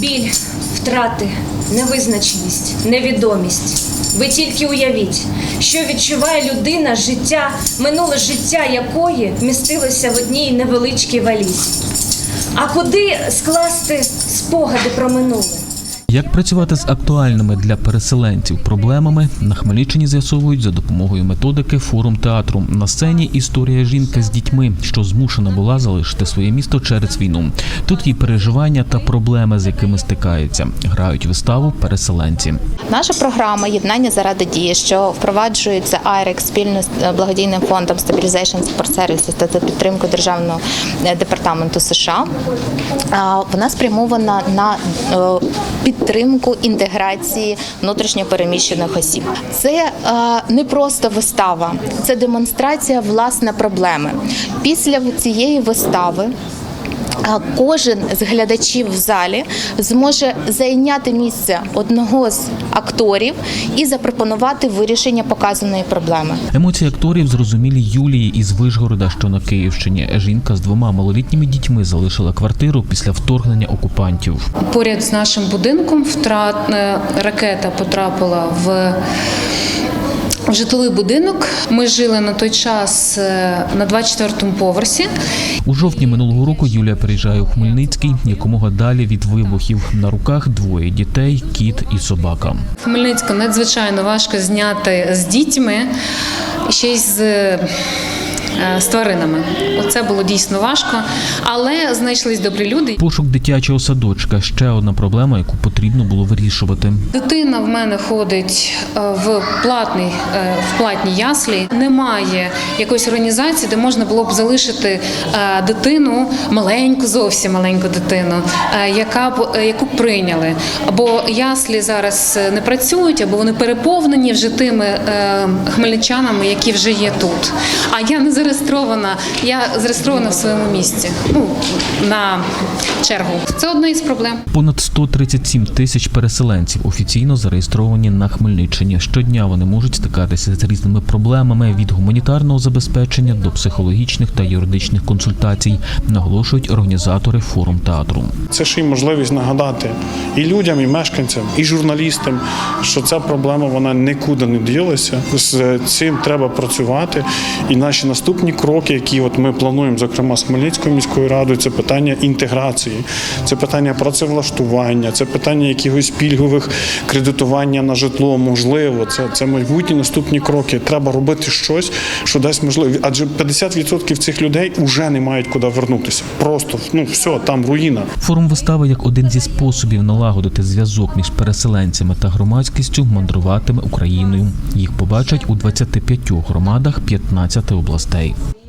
Біль, втрати, невизначеність, невідомість. Ви тільки уявіть, що відчуває людина, життя, минуле життя якої містилося в одній невеличкій валізі. А куди скласти спогади про минуле? Як працювати з актуальними для переселенців проблемами на Хмельниччині з'ясовують за допомогою методики форум театру. На сцені історія жінки з дітьми, що змушена була залишити своє місто через війну. Тут її переживання та проблеми, з якими стикаються. Грають виставу переселенці. Наша програма Єднання заради дії, що впроваджується АЙРЕК спільно з е, благодійним фондом Stabilization Support Services та за підтримкою Державного е, департаменту США. Вона спрямована на е, підтримку інтеграції внутрішньопереміщених осіб. Це е, не просто вистава, це демонстрація власне проблеми. Після цієї вистави. А Кожен з глядачів в залі зможе зайняти місце одного з акторів і запропонувати вирішення показаної проблеми. Емоції акторів зрозумілі Юлії із Вишгорода, що на Київщині. Жінка з двома малолітніми дітьми залишила квартиру після вторгнення окупантів. Поряд з нашим будинком втрат ракета потрапила в. В житловий будинок ми жили на той час е, на 24-му поверсі. У жовтні минулого року Юлія приїжджає у Хмельницький, якомога далі від вибухів. На руках двоє дітей, кіт і собака. В Хмельницьку надзвичайно важко зняти з дітьми ще й з. Е, з тваринами. Оце було дійсно важко, але знайшлись добрі люди. Пошук дитячого садочка ще одна проблема, яку потрібно було вирішувати. Дитина в мене ходить е, в платний е, в платній яслі. Немає якоїсь організації, де можна було б залишити дитину, маленьку, зовсім маленьку дитину, яка б яку б прийняли. Або яслі зараз не працюють, або вони переповнені вже тими хмельничанами, які вже є тут. А я не зареєстрована. Я зареєстрована в своєму місці. Ну на чергу. Це одна із проблем. Понад 137 тисяч переселенців офіційно зареєстровані на Хмельниччині. Щодня вони можуть стикатися з різними проблемами від гуманітарного забезпечення до психологічних та юридичних консультацій, наголошують організатори форум театру. Це ще й можливість нагадати і людям, і мешканцям, і журналістам, що ця проблема вона нікуди не ділася. З цим треба працювати. І наші наступні кроки, які от ми плануємо, зокрема з Хмельницькою міською радою, це питання інтеграції, це питання працевлаштування, це питання якихось пільгових кредитування на житло. Можливо, це, це майбутні наступні кроки. Треба робити щось, що дасть можливість. Адже 50% цих людей вже не мають куди вернутися. Просто ну все, там руїна. Форум вистави як один зі способів налагодити зв'язок між переселенцями та громадськістю мандруватиме Україною. Їх побачать у 25 громадах 15 областей. night.